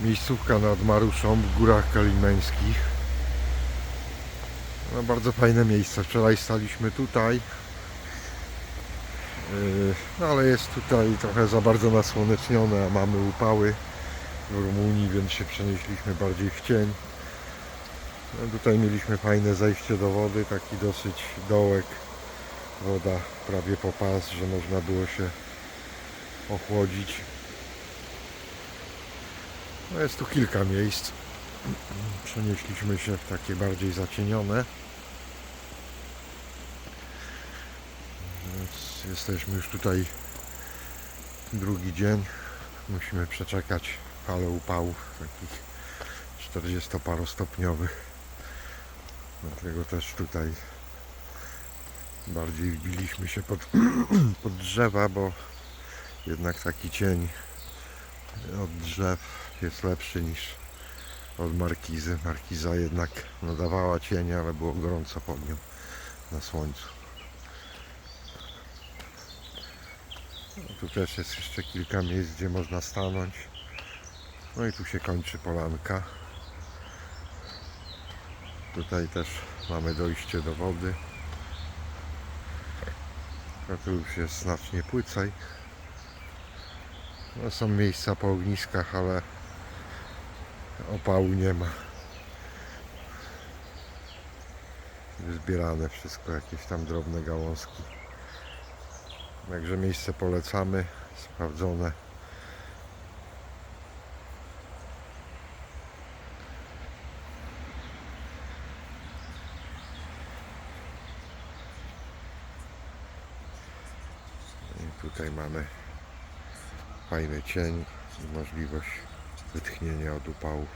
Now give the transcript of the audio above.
Miejscówka nad Maruszą w Górach Kalimeńskich. No, bardzo fajne miejsce. Wczoraj staliśmy tutaj. Yy, No ale jest tutaj trochę za bardzo nasłonecznione, a mamy upały w Rumunii, więc się przenieśliśmy bardziej w cień. No, tutaj mieliśmy fajne zejście do wody, taki dosyć dołek. Woda prawie po pas, że można było się ochłodzić. No jest tu kilka miejsc. Przenieśliśmy się w takie bardziej zacienione. Więc jesteśmy już tutaj drugi dzień. Musimy przeczekać falę upałów takich 40-parostopniowych. Dlatego też tutaj bardziej wbiliśmy się pod, pod drzewa, bo jednak taki cień od drzew jest lepszy niż od markizy. Markiza jednak nadawała cień, ale było gorąco pod nią na słońcu. No, tu też jest jeszcze kilka miejsc, gdzie można stanąć. No i tu się kończy polanka. Tutaj też mamy dojście do wody. A tu już jest znacznie płycej. No, są miejsca po ogniskach, ale opału nie ma. Zbierane wszystko, jakieś tam drobne gałązki. Także miejsce polecamy, sprawdzone. I tutaj mamy fajny cień i możliwość wytchnienia od upałów.